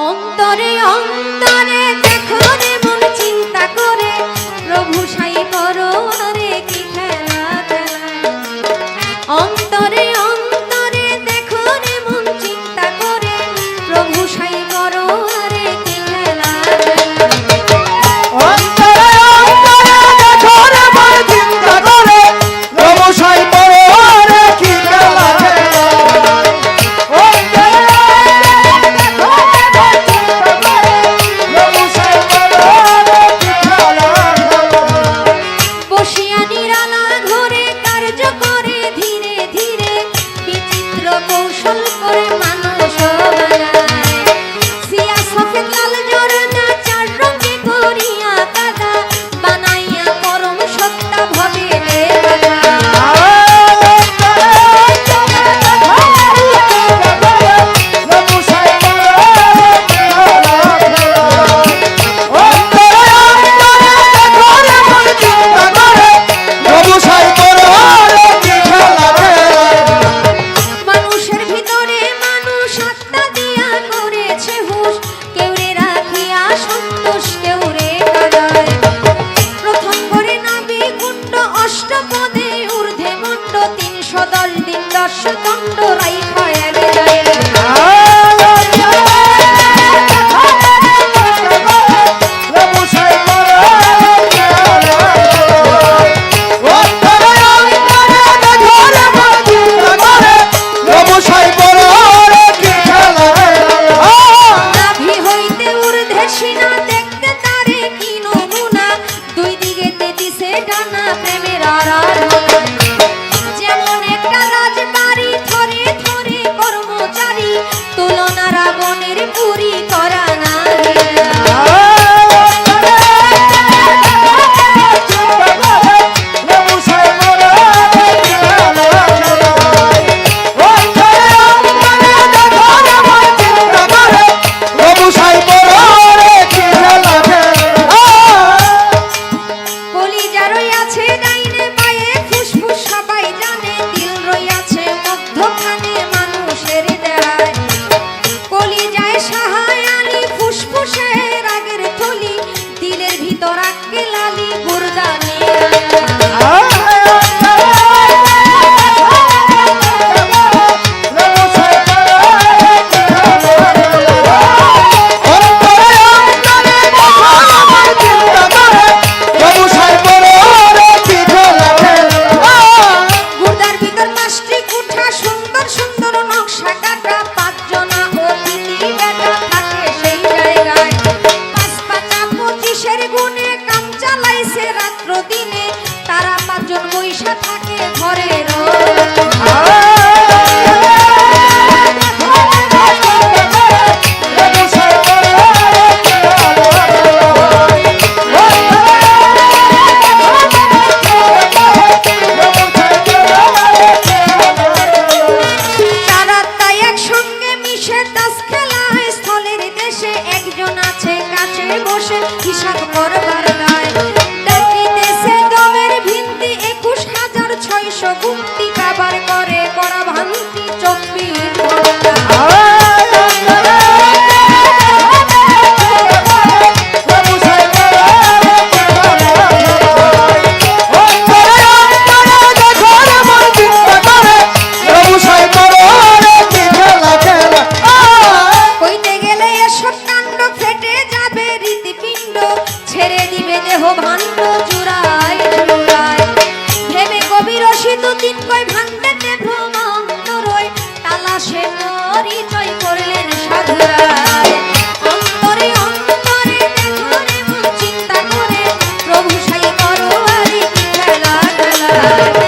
অন্তরে অন্তরে শ্রাবণের পুরী সুন্দর নকশা কাটা পাঁচজনা অতিথি থাকে সেই জায়গায়। গুণে কাম চালাইছে রাত্র দিনে তারা পাঁচজন বৈশা থাকে। করবা? যায়